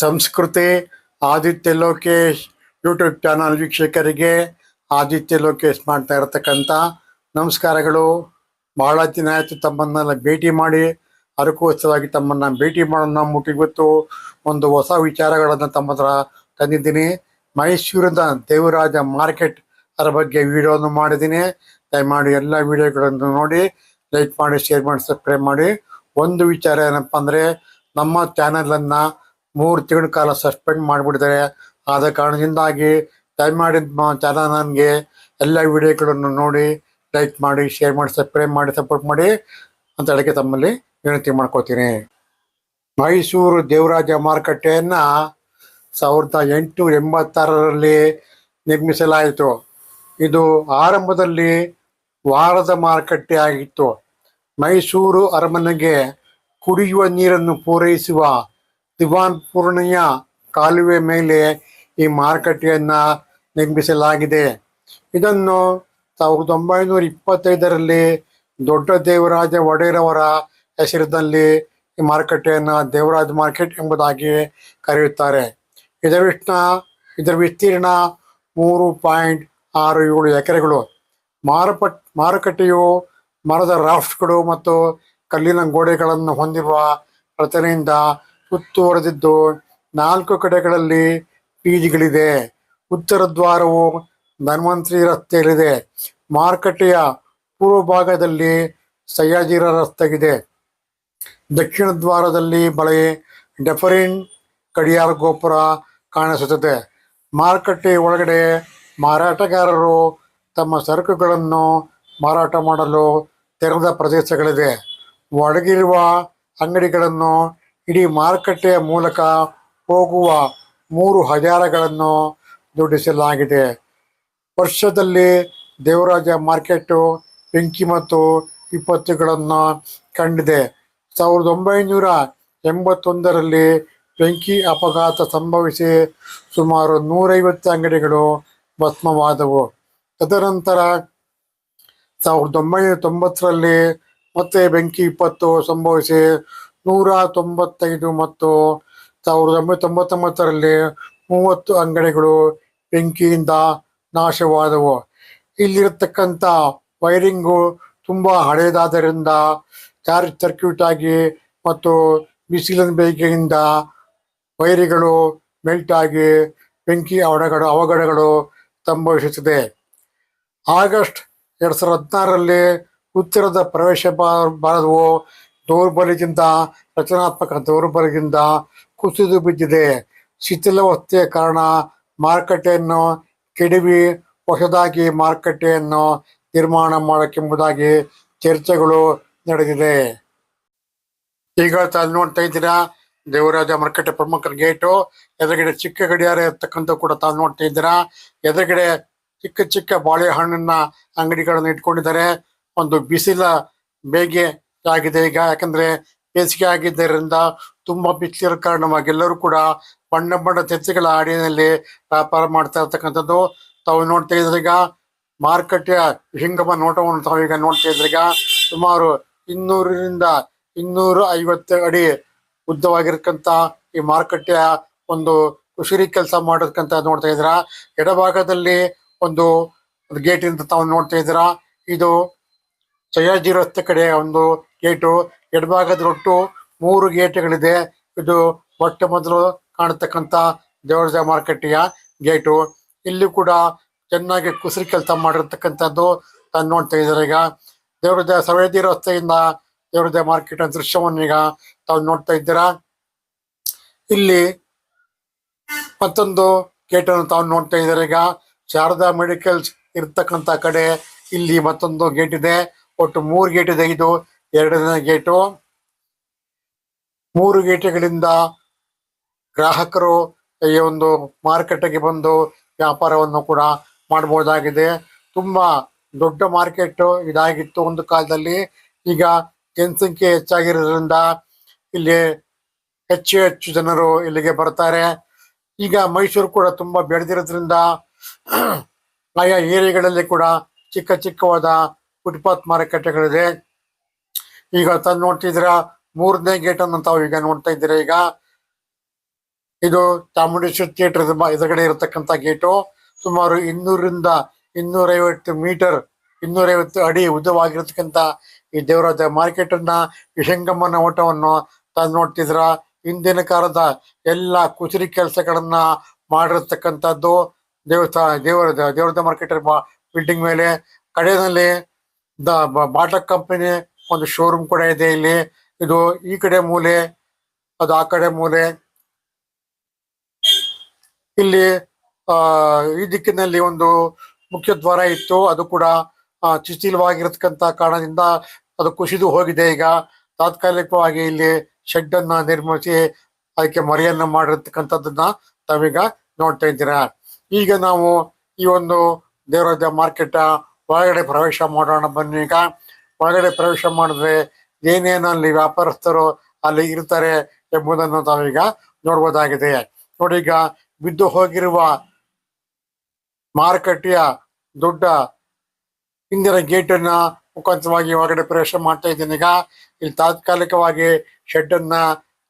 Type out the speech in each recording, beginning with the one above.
ಸಂಸ್ಕೃತಿ, Aditya Lokesh, YouTube channel ವೀಕ್ಷಕರಿಗೆ ಆದಿತ್ಯ ಲೋಕೇಶ್ ಮಾಡ್ತಾ ಇರತಕ್ಕಂಥ ನಮಸ್ಕಾರಗಳು. ಬಹಳ ದಿನ ಆಯಿತು ತಮ್ಮನ್ನೆಲ್ಲ ಭೇಟಿ ಮಾಡಿ ಅದಕ್ಕೋಸ್ಕರವಾಗಿ ತಮ್ಮನ್ನ ಭೇಟಿ ಮಾಡೋಣ ಮುಟ್ಟಿಗೊತ್ತು ಒಂದು ಹೊಸ ವಿಚಾರಗಳನ್ನು ತಮ್ಮ ಹತ್ರ ತಂದಿದ್ದೀನಿ. ಮೈಸೂರಿನ ದೇವರಾಜ ಮಾರ್ಕೆಟ್ ಅದರ ಬಗ್ಗೆ ವಿಡಿಯೋವನ್ನು ಮಾಡಿದ್ದೀನಿ. ದಯಮಾಡಿ ಎಲ್ಲ ವಿಡಿಯೋಗಳನ್ನು ನೋಡಿ, ಲೈಕ್ ಮಾಡಿ, ಶೇರ್ ಮಾಡಿ, ಸಬ್ಸ್ಕ್ರೈಬ್ ಮಾಡಿ. ಒಂದು ವಿಚಾರ ಏನಪ್ಪ ಅಂದರೆ, ನಮ್ಮ ಚಾನಲನ್ನು ಮೂರು ತಿಂಗಳ ಕಾಲ ಸಸ್ಪೆಂಡ್ ಮಾಡಿಬಿಟ್ಟಿದ್ದಾರೆ. ಆದ ಕಾರಣದಿಂದಾಗಿ ದಯಮಾಡಿ ಮಾಡಿದ ಚಾನಲ್ ನನಗೆ ಎಲ್ಲ ವಿಡಿಯೋಗಳನ್ನು ನೋಡಿ ಲೈಕ್ ಮಾಡಿ ಶೇರ್ ಮಾಡಿ ಸಬ್ಸ್ಕ್ರೈಬ್ ಮಾಡಿ ಸಪೋರ್ಟ್ ಮಾಡಿ ಅಂತ ಹೇಳಕ್ಕೆ ತಮ್ಮಲ್ಲಿ ವಿನಂತಿ ಮಾಡ್ಕೋತೀನಿ. ಮೈಸೂರು ದೇವರಾಜ ಮಾರುಕಟ್ಟೆಯನ್ನು ಸಾವಿರದ ಎಂಟು ಎಂಬತ್ತಾರರಲ್ಲಿ ನಿರ್ಮಿಸಲಾಯಿತು. ಇದು ಆರಂಭದಲ್ಲಿ ವಾರದ ಮಾರುಕಟ್ಟೆ ಆಗಿತ್ತು. ಮೈಸೂರು ಅರಮನೆಗೆ ಕುಡಿಯುವ ನೀರನ್ನು ಪೂರೈಸುವ ದಿವಾನ್ ಪೂರ್ಣಯ್ಯ ಕಾಲುವೆ ಮೇಲೆ ಈ ಮಾರುಕಟ್ಟೆಯನ್ನ ನಿರ್ಮಿಸಲಾಗಿದೆ. ಇದನ್ನು ಸಾವಿರದ ಒಂಬೈನೂರ ಇಪ್ಪತ್ತೈದರಲ್ಲಿ ದೊಡ್ಡ ದೇವರಾಜ ಒಡೆಯರವರ ಹೆಸರಿನಲ್ಲಿ ಈ ಮಾರುಕಟ್ಟೆಯನ್ನು ದೇವರಾಜ ಮಾರ್ಕೆಟ್ ಎಂಬುದಾಗಿ ಕರೆಯುತ್ತಾರೆ. ಇದರ ವಿಷ್ಣ, ಇದರ ವಿಸ್ತೀರ್ಣ ಮೂರು ಪಾಯಿಂಟ್ ಆರು ಏಳು ಎಕರೆಗಳು. ಮಾರುಪಟ್, ಮಾರುಕಟ್ಟೆಯು ಮರದ ರಾಫ್ಟ್ಗಳು ಮತ್ತು ಕಲ್ಲಿನ ಗೋಡೆಗಳನ್ನು ಹೊಂದಿರುವ ರಚನೆಯಿಂದ ಸುತ್ತುವರೆದಿದ್ದು ನಾಲ್ಕು ಕಡೆಗಳಲ್ಲಿ ಪೀಜಿಗಳಿದೆ. ಉತ್ತರ ದ್ವಾರವು ಧನ್ವಂತರಿ ರಸ್ತೆಯಲ್ಲಿದೆ. ಮಾರುಕಟ್ಟೆಯ ಪೂರ್ವ ಭಾಗದಲ್ಲಿ ಸಯ್ಯಾಜಿರ ರಸ್ತೆಗಿದೆ. ದಕ್ಷಿಣ ದ್ವಾರದಲ್ಲಿ ಬಳೆ ಡೆಫರಿನ್ ಕಡಿಯಾರ ಗೋಪುರ ಕಾಣಿಸುತ್ತದೆ. ಮಾರುಕಟ್ಟೆ ಒಳಗಡೆ ಮಾರಾಟಗಾರರು ತಮ್ಮ ಸರಕುಗಳನ್ನು ಮಾರಾಟ ಮಾಡಲು ತೆರೆದ ಪ್ರದೇಶಗಳಿದೆ. ಒಳಗಿರುವ ಅಂಗಡಿಗಳನ್ನು ಇಡೀ ಮಾರುಕಟ್ಟೆಯ ಮೂಲಕ ಹೋಗುವ ಮೂರು ಹಜಾರಗಳನ್ನು ದುಡಿಸಲಾಗಿದೆ ವರ್ಷದಲ್ಲಿ ದೇವರಾಜ ಮಾರ್ಕೆಟು ಬೆಂಕಿ ಮತ್ತು ವಿಪತ್ತುಗಳನ್ನು ಕಂಡಿದೆ. ಸಾವಿರದ ಒಂಬೈನೂರ ಎಂಬತ್ತೊಂದರಲ್ಲಿ ಬೆಂಕಿ ಅಪಘಾತ ಸಂಭವಿಸಿ ಸುಮಾರು ನೂರೈವತ್ತು ಅಂಗಡಿಗಳು ಭಸ್ಮವಾದವು. ತದನಂತರ ಸಾವಿರದ ಒಂಬೈನೂರ ತೊಂಬತ್ತರಲ್ಲಿ ಮತ್ತೆ ಬೆಂಕಿ ವಿಪತ್ತು ಸಂಭವಿಸಿ ನೂರ ತೊಂಬತ್ತೈದು ಮತ್ತು ಸಾವಿರದ ಒಂಬೈನೂರ ತೊಂಬತ್ತೊಂಬತ್ತರಲ್ಲಿ ಮೂವತ್ತು ಅಂಗಡಿಗಳು ಬೆಂಕಿಯಿಂದ ನಾಶವಾದವು. ಇಲ್ಲಿರತಕ್ಕಂಥ ವೈರಿಂಗು ತುಂಬ ಹಳೆಯದಾದ್ದರಿಂದ ಚಾರ್ಜ್ ಸರ್ಕ್ಯೂಟ್ ಆಗಿ ಮತ್ತು ಬಿಸಿಲಿನ ಬೇಗೆಯಿಂದ ವೈರಿಗಳು ಮೆಲ್ಟ್ ಆಗಿ ಬೆಂಕಿ ಅವಘಡ, ಅವಘಡಗಳು ಸಂಭವಿಸುತ್ತದೆ. ಆಗಸ್ಟ್ ಎರಡು ಸಾವಿರದ ಹದಿನಾರರಲ್ಲಿ ಉತ್ತರದ ಪ್ರವೇಶ ಭಾರತವು ದೌರ್ಬಲ್ಯದಿಂದ, ರಚನಾತ್ಮಕ ದೌರ್ಬಲ್ಯದಿಂದ ಕುಸಿದು ಬಿದ್ದಿದೆ. ಶಿಥಿಲಾವಸ್ಥೆಯ ಕಾರಣ ಮಾರುಕಟ್ಟೆಯನ್ನು ಕೆಡವಿ ಹೊಸದಾಗಿ ಮಾರುಕಟ್ಟೆಯನ್ನು ನಿರ್ಮಾಣ ಮಾಡಕ್ಕೆಂಬುದಾಗಿ ಚರ್ಚೆಗಳು ನಡೆದಿದೆ. ಈಗ ಅಲ್ಲಿ ನೋಡ್ತಾ ಇದ್ದೀರಾ, ದೇವರಾಜ ಮಾರ್ಕೆಟ್ ಪ್ರಮುಖ ಗೇಟು. ಎದುರುಗಡೆ ಚಿಕ್ಕ ಗಡಿಯಾರ ಇರ್ತಕ್ಕಂಥ ಕೂಡ ತಾವು ನೋಡ್ತಾ ಇದ್ದೀರಾ. ಎದುರುಗಡೆ ಚಿಕ್ಕ ಚಿಕ್ಕ ಬಾಳೆಹಣ್ಣಿನ ಅಂಗಡಿಗಳನ್ನು ಇಟ್ಕೊಂಡಿದ್ದಾರೆ. ಒಂದು ಬಿಸಿಲ ಬೇಗೆ ಆಗಿದೆ. ಈಗ ಯಾಕಂದ್ರೆ ಬೇಸಿಗೆ ಆಗಿದ್ದರಿಂದ ತುಂಬಾ ಬಿಸಿಲಿರೋ ಕಾರಣವಾಗಿ ಎಲ್ಲರೂ ಕೂಡ ಬಣ್ಣ ಬಣ್ಣ ತೆತ್ತಿಗಳ ಆಡಿನಲ್ಲಿ ವ್ಯಾಪಾರ ಮಾಡ್ತಾ ಇರ್ತಕ್ಕಂಥದ್ದು. ತಾವು ನೋಡ್ತಾ ಇದ್ರೆ ಈಗ ಮಾರುಕಟ್ಟೆಯ ಹಿಂಗಮ ನೋಟವನ್ನು ತಾವು ಈಗ ನೋಡ್ತಾ ಇದ್ರೆ ಈಗ ಸುಮಾರು ಇನ್ನೂರರಿಂದ ಇನ್ನೂರ ಐವತ್ತು ಅಡಿ ಉದ್ದವಾಗಿರ್ತಕ್ಕಂಥ ಈ ಮಾರುಕಟ್ಟೆಯ ಒಂದು ಕುಶರಿ ಕೆಲಸ ಮಾಡಿರ್ತಕ್ಕಂತ ನೋಡ್ತಾ ಇದ್ರ ಎಡಭಾಗದಲ್ಲಿ ಒಂದು ಗೇಟ್ ಅಂತ ತಾವು ನೋಡ್ತಾ ಇದ್ದೀರಾ? ಇದು ಸಯಾಜಿ ರಸ್ತೆ ಕಡೆ ಒಂದು ಗೇಟು, ಎಡಭಾಗದ ಒಟ್ಟು ಮೂರು ಗೇಟ್ಗಳಿದೆ. ಇದು ಮೊಟ್ಟ ಮೊದಲು ಕಾಣತಕ್ಕಂತ ದೇವರಾಜ ಮಾರುಕಟ್ಟೆಯ ಗೇಟು. ಇಲ್ಲಿ ಕೂಡ ಚೆನ್ನಾಗಿ ಕುಸರಿ ಕೆಲಸ ಮಾಡಿರ್ತಕ್ಕಂಥದ್ದು ತಾನು ನೋಡ್ತಾ ಇದ್ದಾರೆ ಈಗ. ದೇವರದ ಸವೇದಿ ರಸ್ತೆಯಿಂದ ದೇವರದ ಮಾರ್ಕೆಟ್ ದೃಶ್ಯವನ್ನು ಈಗ ತಾವು ನೋಡ್ತಾ ಇದ್ದೀರಾ. ಇಲ್ಲಿ ಮತ್ತೊಂದು ಗೇಟ್ ಅನ್ನು ತಾವು ನೋಡ್ತಾ ಇದ್ದಾರೆ ಈಗ. ಶಾರದಾ ಮೆಡಿಕಲ್ಸ್ ಇರ್ತಕ್ಕಂತ ಕಡೆ ಇಲ್ಲಿ ಮತ್ತೊಂದು ಗೇಟ್ ಇದೆ ಒಟ್ಟು ಮೂರು ಗೇಟ್ ಇದೆ ಇದು. ಎರಡನೇ ಗೇಟು. ಮೂರು ಗೇಟ್ಗಳಿಂದ ಗ್ರಾಹಕರು ಈ ಒಂದು ಮಾರುಕಟ್ಟೆಗೆ ಬಂದು ವ್ಯಾಪಾರವನ್ನು ಕೂಡ ಮಾಡಬಹುದಾಗಿದೆ. ತುಂಬಾ ದೊಡ್ಡ ಮಾರ್ಕೆಟ್ ಇದಾಗಿತ್ತು ಒಂದು ಕಾಲದಲ್ಲಿ. ಈಗ ಜನಸಂಖ್ಯೆ ಹೆಚ್ಚಾಗಿರೋದ್ರಿಂದ ಇಲ್ಲಿ ಹೆಚ್ಚು ಹೆಚ್ಚು ಜನರು ಇಲ್ಲಿಗೆ ಬರ್ತಾರೆ. ಈಗ ಮೈಸೂರು ಕೂಡ ತುಂಬಾ ಬೆಳೆದಿರೋದ್ರಿಂದ ಆಯಾ ಏರಿಯಾಗಳಲ್ಲಿ ಕೂಡ ಚಿಕ್ಕ ಚಿಕ್ಕವಾದ ಫುಟ್ಪಾತ್ ಮಾರುಕಟ್ಟೆಗಳಿದೆ. ಈಗ ತಂದು ನೋಡ್ತಿದ್ರ ಮೂರನೇ ಗೇಟ್ ಅನ್ನು ತಾವು ಈಗ ನೋಡ್ತಾ ಇದ್ದೀರಾ ಈಗ? ಇದು ಚಾಮುಂಡೇಶ್ವರಿ ಥಿಯೇಟರ್ ಎದುರುಗಡೆ ಇರತಕ್ಕಂತ ಗೇಟು ಸುಮಾರು ಇನ್ನೂರಿಂದ ಇನ್ನೂರೈವತ್ತು ಮೀಟರ್ ಇನ್ನೂರೈವತ್ತು ಅಡಿ ಉದ್ದವಾಗಿರತಕ್ಕಂತ ಈ ದೇವರಾಜ ಮಾರ್ಕೆಟ್ ಅನ್ನ ವಿಶಂಗಮನ ಓಟವನ್ನು ತಂದು ನೋಡ್ತಿದ್ರ ಹಿಂದಿನ ಕಾಲದ ಎಲ್ಲ ಕುಸಿರಿ ಕೆಲಸಗಳನ್ನ ಮಾಡಿರತಕ್ಕಂಥದ್ದು ದೇವಸ್ಥಾನ ದೇವರ ದೇವರದ ಮಾರ್ಕೆಟ್ ಬಿಲ್ಡಿಂಗ್ ಮೇಲೆ. ಕಡೆಯಲ್ಲಿ ದ ಬಾಟಾ ಕಂಪನಿ ಒಂದು ಶೋರೂಮ್ ಕೂಡ ಇದೆ ಇಲ್ಲಿ. ಇದು ಈ ಕಡೆ ಮೂಲೆ, ಅದು ಆ ಕಡೆ ಮೂಲೆ. ಇಲ್ಲಿ, ಆ, ಈ ದಿಕ್ಕಿನಲ್ಲಿ ಒಂದು ಮುಖ್ಯ ದ್ವಾರ ಇತ್ತು. ಅದು ಕೂಡ ಶಿಥಿಲವಾಗಿರತಕ್ಕಂತ ಕಾರಣದಿಂದ ಅದು ಕುಸಿದು ಹೋಗಿದೆ. ಈಗ ತಾತ್ಕಾಲಿಕವಾಗಿ ಇಲ್ಲಿ ಶೆಡ್ ಅನ್ನ ನಿರ್ಮಿಸಿ ಅದಕ್ಕೆ ಮರೆಯನ್ನ ಮಾಡಿರ್ತಕ್ಕಂಥದ್ದನ್ನ ತಾವೀಗ ನೋಡ್ತಾ ಇದ್ದೀರಾ. ಈಗ ನಾವು ಈ ಒಂದು ದೇವರಾಜ ಮಾರ್ಕೆಟ್ ಒಳಗಡೆ ಪ್ರವೇಶ ಮಾಡೋಣ ಬನ್ನಿ. ಈಗ ಒಳಗಡೆ ಪ್ರವೇಶ ಮಾಡಿದ್ರೆ ಏನೇನು ಅಲ್ಲಿ ವ್ಯಾಪಾರಸ್ಥರು ಅಲ್ಲಿ ಇರ್ತಾರೆ ಎಂಬುದನ್ನು ತಾವೀಗ ನೋಡಬಹುದಾಗಿದೆ ನೋಡಿ, ಈಗ ಬಿದ್ದು ಹೋಗಿರುವ ಮಾರುಕಟ್ಟೆಯ ದೊಡ್ಡ ಹಿಂದಿನ ಗೇಟ್ ಅನ್ನ ಮುಖಾಂತರವಾಗಿ ಒಳಗಡೆ ಪ್ರವೇಶ ಮಾಡ್ತಾ ಇದ್ದೀನಿ. ಈಗ ಇಲ್ಲಿ ತಾತ್ಕಾಲಿಕವಾಗಿ ಶೆಡ್ ಅನ್ನ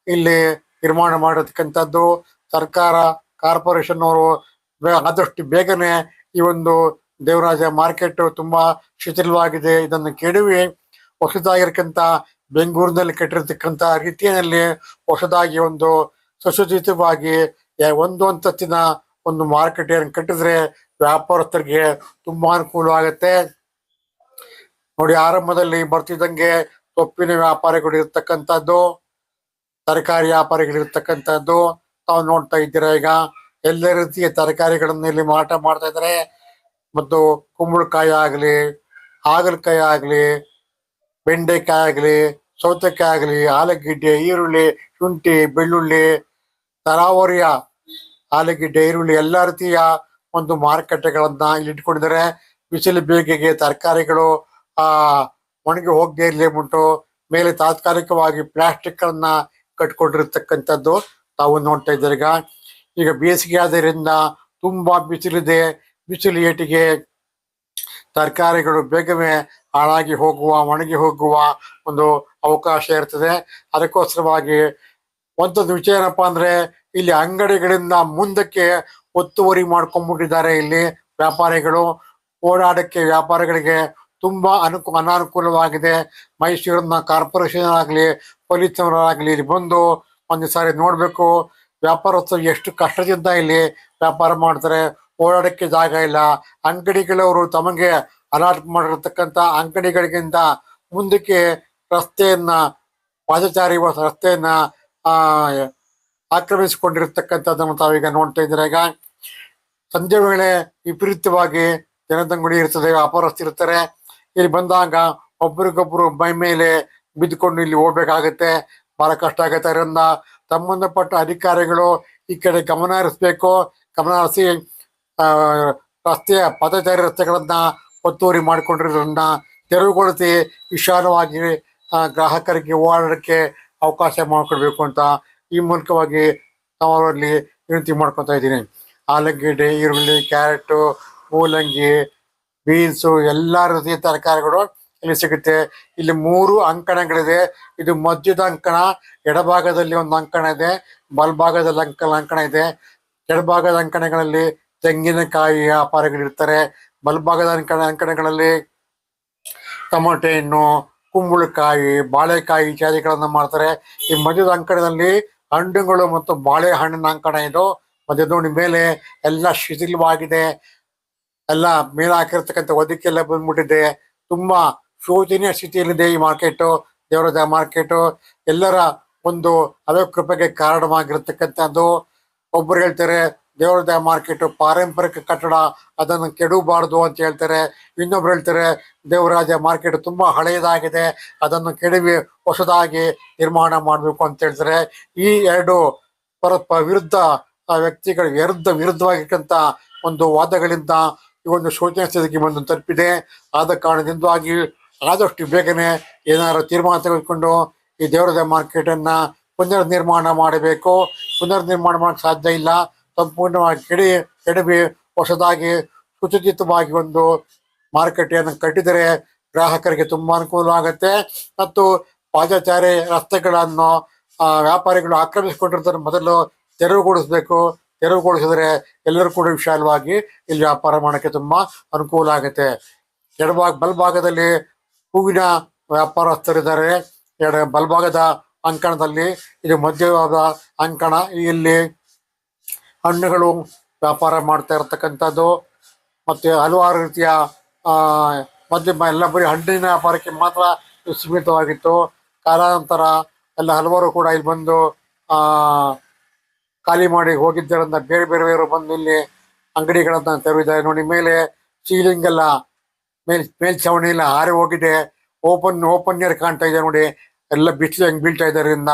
ಇಲ್ಲಿ ನಿರ್ಮಾಣ ಮಾಡತಕ್ಕಂಥದ್ದು ಸರ್ಕಾರ ಕಾರ್ಪೊರೇಷನ್ ಅವರು ಆದಷ್ಟು ಬೇಗನೆ ಈ ಒಂದು ದೇವರಾಜ ಮಾರ್ಕೆಟ್ ತುಂಬಾ ಶಿಥಿಲವಾಗಿದೆ. ಇದನ್ನು ಕೆಡವಿ ಹೊಸದಾಗಿರ್ತಕ್ಕಂಥ ಬೆಂಗಳೂರಿನಲ್ಲಿ ಕಟ್ಟಿರ್ತಕ್ಕಂಥ ರೀತಿಯಲ್ಲಿ ಹೊಸದಾಗಿ ಒಂದು ಸುಸಜ್ಜಿತವಾಗಿ ಒಂದು ಅಂತತ್ತಿನ ಒಂದು ಮಾರುಕಟ್ಟೆಯನ್ನು ಕಟ್ಟಿದ್ರೆ ವ್ಯಾಪಾರಸ್ಥರಿಗೆ ತುಂಬಾ ಅನುಕೂಲ ಆಗುತ್ತೆ ನೋಡಿ, ಆರಂಭದಲ್ಲಿ ಬರ್ತಿದ್ದಂಗೆ ಸೊಪ್ಪಿನ ವ್ಯಾಪಾರಿಗಳು ಇರ್ತಕ್ಕಂಥದ್ದು, ತರಕಾರಿ ವ್ಯಾಪಾರಿಗಳು ಇರ್ತಕ್ಕಂಥದ್ದು. ತಾವು ನೋಡ್ತಾ ಇದ್ದೀರಾ ಈಗ? ಎಲ್ಲ ರೀತಿಯ ತರಕಾರಿಗಳನ್ನು ಇಲ್ಲಿ ಮಾರಾಟ ಮಾಡ್ತಾ ಇದ್ದಾರೆ. ಮತ್ತು ಕುಂಬಳಕಾಯಿ ಆಗಲಿ, ಹಾಗಲಕಾಯಿ ಆಗಲಿ, ಬೆಂಡೆಕಾಯಿ ಆಗಲಿ, ಸೌತೆಕಾಯಿ ಆಗಲಿ ಆಲೂಗೆಡ್ಡೆ ಈರುಳ್ಳಿ, ಶುಂಠಿ, ಬೆಳ್ಳುಳ್ಳಿ ತರಾವರಿಯ ಆಲೂಗೆಡ್ಡೆ ಈರುಳ್ಳಿ ಎಲ್ಲ ರೀತಿಯ ಒಂದು ಮಾರುಕಟ್ಟೆಗಳನ್ನ ಇಲ್ಲಿ ಇಟ್ಕೊಂಡಿದ್ದಾರೆ. ಬಿಸಿಲು ಬೇಗೆಗೆ ತರಕಾರಿಗಳು, ಆ, ಒಣಗಿ ಹೋಗದೆ ಇರಲಿ ಉಂಟು ಮೇಲೆ ತಾತ್ಕಾಲಿಕವಾಗಿ ಪ್ಲಾಸ್ಟಿಕ್ ಅನ್ನ ಕಟ್ಕೊಂಡಿರ್ತಕ್ಕಂಥದ್ದು ತಾವು ನೋಡ್ತಾ ಇದ್ದೀರಿಗ ಈಗ ಈಗ ಬೇಸಿಗೆ ಆದ್ದರಿಂದ ತುಂಬಾ ಬಿಸಿಲಿದೆ. ಬಿಸಿಲು ಏಟಿಗೆ ತರಕಾರಿಗಳು ಬೇಗನೆ ಹಾಳಾಗಿ ಹೋಗುವ, ಒಣಗಿ ಹೋಗುವ ಒಂದು ಅವಕಾಶ ಇರ್ತದೆ. ಅದಕ್ಕೋಸ್ಕರವಾಗಿ ಒಂದೊಂದು ವಿಷಯ ಏನಪ್ಪಾ ಅಂದ್ರೆ, ಇಲ್ಲಿ ಅಂಗಡಿಗಳಿಂದ ಮುಂದಕ್ಕೆ ಒತ್ತುವರಿ ಮಾಡ್ಕೊಂಡ್ಬಿಟ್ಟಿದ್ದಾರೆ ಇಲ್ಲಿ ವ್ಯಾಪಾರಿಗಳು. ಓಡಾಡಕ್ಕೆ ವ್ಯಾಪಾರಿಗಳಿಗೆ ತುಂಬಾ ಅನುಕೂ, ಅನಾನುಕೂಲವಾಗಿದೆ. ಮೈಸೂರಿನ ಕಾರ್ಪೊರೇಷನ್ ಆಗಲಿ ಪೊಲೀಸ್ನವರಾಗಲಿ ಇಲ್ಲಿ ಬಂದು ಒಂದು ಸಾರಿ ನೋಡಬೇಕು. ವ್ಯಾಪಾರೋತ್ಸವ ಎಷ್ಟು ಕಷ್ಟದಿಂದ ಇಲ್ಲಿ ವ್ಯಾಪಾರ ಮಾಡ್ತಾರೆ. ಓಡಾಡಕ್ಕೆ ಜಾಗ ಇಲ್ಲ. ಅಂಗಡಿಗಳವರು ತಮಗೆ ಅಲಾಟ್ ಮಾಡಿರತಕ್ಕಂತ ಅಂಗಡಿಗಳಿಗಿಂತ ಮುಂದಕ್ಕೆ ರಸ್ತೆಯನ್ನ, ಪಾದಚಾರಿ ರಸ್ತೆಯನ್ನ, ಆ, ಆಕ್ರಮಿಸಿಕೊಂಡಿರ್ತಕ್ಕಂಥದ್ದನ್ನು ತಾವೀಗ ನೋಡ್ತಾ ಇದ್ದೀರಾ. ಈಗ ಸಂಜೆ ವೇಳೆ ವಿಪರೀತವಾಗಿ ಜನದಂಗುಡಿ ಇರ್ತದೆ ವ್ಯಾಪಾರಸ್ಥರಿರ್ತಾರೆ ಇಲ್ಲಿ ಬಂದಾಗ ಒಬ್ರಿಗೊಬ್ರು ಮೈ ಮೇಲೆ ಬಿದ್ದುಕೊಂಡು ಇಲ್ಲಿ ಹೋಗ್ಬೇಕಾಗತ್ತೆ. ಬಹಳ ಕಷ್ಟ ಆಗುತ್ತೆ. ಅದರಿಂದ ಸಂಬಂಧಪಟ್ಟ ಅಧಿಕಾರಿಗಳು ಈ ಕಡೆ ಗಮನ ಹರಿಸ್ಬೇಕು. ಗಮನ ಹರಿಸಿ ರಸ್ತೆಯ ಪದಚಾರಿ ರಸ್ತೆಗಳನ್ನ ಒತ್ತುವರಿ ಮಾಡಿಕೊಂಡಿರೋದನ್ನ ತೆರವುಗೊಳಿಸಿ ವಿಶಾಲವಾಗಿ ಗ್ರಾಹಕರಿಗೆ ಓಡಾಡಕ್ಕೆ ಅವಕಾಶ ಮಾಡಿಕೊಡ್ಬೇಕು ಅಂತ ಈ ಮೂಲಕವಾಗಿ ನಾವು ಅವರಲ್ಲಿ ವಿನಂತಿ ಮಾಡ್ಕೊತಾ ಇದ್ದೀನಿ. ಆಲೂಗೆಡ್ಡೆ ಈರುಳ್ಳಿ, ಕ್ಯಾರೆಟು, ಮೂಲಂಗಿ, ಬೀನ್ಸು ಎಲ್ಲ ರೀತಿಯ ತರಕಾರಿಗಳು ಇಲ್ಲಿ ಸಿಗುತ್ತೆ. ಇಲ್ಲಿ ಮೂರು ಅಂಕಣಗಳಿದೆ. ಇದು ಮಧ್ಯದ ಅಂಕಣ, ಎಡಭಾಗದಲ್ಲಿ ಒಂದು ಅಂಕಣ ಇದೆ. ಬಲಭಾಗದಲ್ಲಿ ಅಂಕ ಅಂಕಣ ಇದೆ. ಎಡಭಾಗದ ಅಂಕಣಗಳಲ್ಲಿ ತೆಂಗಿನಕಾಯಿ ವ್ಯಾಪಾರಿಗಳಿರ್ತಾರೆ. ಬಲಭಾಗದ ಅಂಕಣ ಅಂಕಣಗಳಲ್ಲಿ ಟೊಮೊಟೆ ಹಣ್ಣು ಕುಂಬಳಕಾಯಿ, ಬಾಳೆಕಾಯಿ ಇತ್ಯಾದಿಗಳನ್ನು ಮಾಡ್ತಾರೆ. ಈ ಮಧ್ಯದ ಅಂಕಣದಲ್ಲಿ ಹಣ್ಣುಗಳು ಮತ್ತು ಬಾಳೆಹಣ್ಣಿನ ಅಂಕಣ ಇದು. ಮಧ್ಯದ ನೋಡಿ ಮೇಲೆ ಎಲ್ಲ ಶಿಥಿಲವಾಗಿದೆ. ಎಲ್ಲ ಮೇಲೆ ಹಾಕಿರ್ತಕ್ಕಂಥ ಒದಕ್ಕೆಲ್ಲ ಬಂದ್ಬಿಟ್ಟಿದೆ. ತುಂಬಾ ಶೋಚನೀಯ ಸ್ಥಿತಿಯಲ್ಲಿದೆ ಈ ಮಾರ್ಕೆಟು ದೇವರದ ಮಾರ್ಕೆಟು. ಎಲ್ಲರ ಒಂದು ಅವಕೃಪೆಗೆ ಕಾರಣವಾಗಿರ್ತಕ್ಕಂಥದ್ದು. ಒಬ್ಬರು ಹೇಳ್ತಾರೆ ದೇವರಾಜ ಮಾರ್ಕೆಟ್, ಪಾರಂಪರಿಕ ಕಟ್ಟಡ, ಅದನ್ನು ಕೆಡಬಾರ್ದು ಅಂತ ಹೇಳ್ತಾರೆ. ಇನ್ನೊಬ್ರು ಹೇಳ್ತಾರೆ, ದೇವರಾಜ ಮಾರ್ಕೆಟ್ ತುಂಬಾ ಹಳೆಯದಾಗಿದೆ, ಅದನ್ನು ಕೆಡವಿ ಹೊಸದಾಗಿ ನಿರ್ಮಾಣ ಮಾಡಬೇಕು ಅಂತ ಹೇಳ್ತಾರೆ. ಈ ಎರಡು ಪರಸ್ಪರ ವಿರುದ್ಧ ವ್ಯಕ್ತಿಗಳ ವಿರುದ್ಧ ವಿರುದ್ಧವಾಗಿರ್ತಕ್ಕಂಥ ಒಂದು ವಾದಗಳಿಂದ ಈ ಒಂದು ಶೋಚನೀಯ ಸ್ಥಿತಿಗೆ ಬಂದು ತಲುಪಿದೆ. ಆದ ಕಾರಣದಿಂದಾಗಿ ಆದಷ್ಟು ಬೇಗನೆ ಏನಾದ್ರು ತೀರ್ಮಾನ ತೆಗೆದುಕೊಂಡು ಈ ದೇವರದ ಮಾರ್ಕೆಟ್ ಅನ್ನ ಪುನರ್ ನಿರ್ಮಾಣ ಮಾಡಬೇಕು. ಪುನರ್ ನಿರ್ಮಾಣ ಮಾಡಕ್ ಸಾಧ್ಯ ಇಲ್ಲ. ಸಂಪೂರ್ಣವಾಗಿ ಕೆಡಿ, ಕೆಡವಿ ಹೊಸದಾಗಿ ಸುಸಜ್ಜಿತವಾಗಿ ಒಂದು ಮಾರುಕಟ್ಟೆಯನ್ನು ಕಟ್ಟಿದರೆ ಗ್ರಾಹಕರಿಗೆ ತುಂಬಾ ಅನುಕೂಲ ಆಗುತ್ತೆ. ಮತ್ತು ಪಾದಚಾರಿ ರಸ್ತೆಗಳನ್ನು ವ್ಯಾಪಾರಿಗಳು ಆಕ್ರಮಿಸಿಕೊಂಡಿರ್ತಾರೆ ಮೊದಲು ತೆರವುಗೊಳಿಸಬೇಕು. ತೆರವುಗೊಳಿಸಿದ್ರೆ ಎಲ್ಲರೂ ಕೂಡ ವಿಶಾಲವಾಗಿ ಇಲ್ಲಿ ವ್ಯಾಪಾರ ಮಾಡೋಕ್ಕೆ ತುಂಬ ಅನುಕೂಲ ಆಗುತ್ತೆ. ಎಡಭಾಗ, ಬಲಭಾಗದಲ್ಲಿ ಹೂವಿನ ವ್ಯಾಪಾರಸ್ಥರಿದ್ದಾರೆ. ಎಡ, ಬಲಭಾಗದ ಅಂಕಣದಲ್ಲಿ ಇದು ಮಧ್ಯವಾದ ಅಂಕಣ. ಇಲ್ಲಿ ಹಣ್ಣುಗಳು ವ್ಯಾಪಾರ ಮಾಡ್ತಾ ಇರತಕ್ಕಂಥದ್ದು. ಮತ್ತು ಹಲವಾರು ರೀತಿಯ ಮೊದಲು ಎಲ್ಲ ಬರೀ ಹಣ್ಣಿನ ವ್ಯಾಪಾರಕ್ಕೆ ಮಾತ್ರ ಸೀಮಿತವಾಗಿತ್ತು. ಕಾಲಾನಂತರ ಎಲ್ಲ ಹಲವಾರು ಕೂಡ ಇಲ್ಲಿ ಬಂದು ಆ, ಖಾಲಿ ಮಾಡಿ ಹೋಗಿದ್ದರಿಂದ ಬೇರೆ ಬೇರೆ ಬೇರೆ ಬಂದು ಇಲ್ಲಿ ಅಂಗಡಿಗಳನ್ನ ತೆರವಿದ್ದಾರೆ ನೋಡಿ ಮೇಲೆ ಸೀಲಿಂಗ್ ಎಲ್ಲ ಮೇಲ್ ಮೇಲ್ಛಾವಣಿ ಎಲ್ಲ ಹಾರಿ ಹೋಗಿದೆ. ಓಪನ್ ಓಪನ್ ಏರ್ ಕಾಣ್ತಾ ಇದೆ. ನೋಡಿ ಎಲ್ಲ ಬಿಸಿಲು ಹೆಂಗ್ ಬೀಳ್ತಾ ಇದರಿಂದ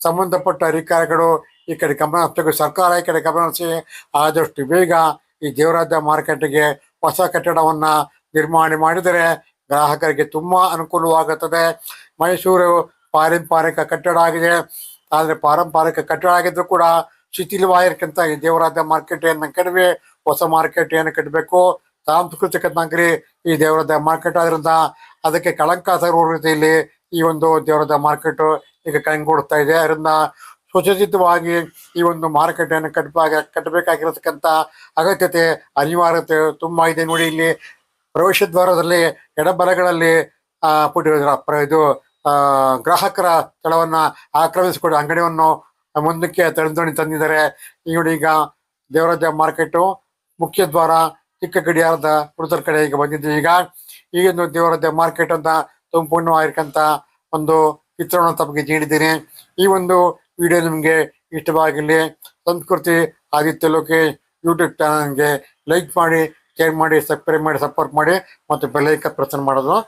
ಸಂಬಂಧಪಟ್ಟ ಅಧಿಕಾರಿಗಳು ಈ ಕಡೆ ಹರಿಸಬೇಕು ಸರ್ಕಾರ ಈ ಕಡೆ ಹರಿಸಿ ಆದಷ್ಟು ಬೇಗ ಈ ದೇವರಾಜ ಮಾರ್ಕೆಟ್ಗೆ ಹೊಸ ಕಟ್ಟಡವನ್ನ ನಿರ್ಮಾಣ ಮಾಡಿದರೆ ಗ್ರಾಹಕರಿಗೆ ತುಂಬಾ ಅನುಕೂಲವಾಗುತ್ತದೆ. ಮೈಸೂರು ಪಾರಂಪರಿಕ ಕಟ್ಟಡ ಆಗಿದೆ. ಆದರೆ ಪಾರಂಪರಿಕ ಕಟ್ಟಡ ಆಗಿದ್ರು ಕೂಡ ಶಿಥಿಲವಾಗಿರ್ಕಂತ ಈ ದೇವರಾಜ ಮಾರ್ಕೆಟ್ ಅನ್ನ ಕಡಿಮೆ ಹೊಸ ಮಾರ್ಕೆಟ್ ಏನು ಕಟ್ಟಬೇಕು. ಸಾಂಸ್ಕೃತಿಕ ನಗರಿ ಈ ದೇವರಾಜ ಮಾರ್ಕೆಟ್ ಆದ್ರಿಂದ ಅದಕ್ಕೆ ಕಳಂಕ ತರುವ ರೀತಿಯಲ್ಲಿ ಈ ಒಂದು ದೇವರಾಜ ಮಾರ್ಕೆಟ್ ಈಗ ಕಂಗೊಡ್ತಾ ಇದೆ. ಅದರಿಂದ ಸುಸಜ್ಜಿತವಾಗಿ ಈ ಒಂದು ಮಾರ್ಕೆಟ್ ಅನ್ನು ಕಟ್ಟಬೇಕಾಗಿರತಕ್ಕಂಥ ಕಟ್ಟಬೇಕಾಗಿರತಕ್ಕಂತ ಅಗತ್ಯತೆ ಅನಿವಾರ್ಯತೆ ತುಂಬಾ ಇದೆ ನೋಡಿ ಇಲ್ಲಿ ಪ್ರವೇಶ ದ್ವಾರದಲ್ಲಿ ಎಡಬಲಗಳಲ್ಲಿ, ಆ ಪುಟ ಪ್ರ- ಇದು ಗ್ರಾಹಕರ ಸ್ಥಳವನ್ನ ಆಕ್ರಮಿಸಿಕೊಂಡು ಅಂಗಡಿಯನ್ನು ಮುಂದಕ್ಕೆ ತಡೆದೋಣಿ ತಂದಿದ್ದಾರೆ. ಈ ನೋಡಿ ಈಗ ದೇವರಾಜ ಮಾರ್ಕೆಟು, ಮುಖ್ಯ ದ್ವಾರ, ಚಿಕ್ಕ ಗಡಿಯಾರದ ಉತ್ತರ ಕಡೆ ಈಗ ಬಂದಿದ್ದು ಈಗ ಈ ಒಂದು ದೇವರಾಜ ಮಾರ್ಕೆಟ್ ಅಂತ ಸಂಪೂರ್ಣವಾಗಿರ್ತಕ್ಕಂಥ ಒಂದು ಚಿತ್ರವನ್ನು ತಮಗೆ ನೀಡಿದ್ದೀನಿ. ಈ ಒಂದು ವಿಡಿಯೋ ನಿಮಗೆ ಇಷ್ಟವಾಗಿರಲಿ ಸಂಸ್ಕೃತಿ ಆದಿತ್ಯ ಲೋಕೇಶ್ ಯೂಟ್ಯೂಬ್ ಚಾನಲ್ಗೆ ಲೈಕ್ ಮಾಡಿ ಶೇರ್ ಮಾಡಿ ಸಬ್ಸ್ಕ್ರೈಬ್ ಮಾಡಿ ಸಪೋರ್ಟ್ ಮಾಡಿ, ಮತ್ತು ಬೆಲ್ಲೈಕ ಪ್ರಸನ್ನ ಮಾಡೋದು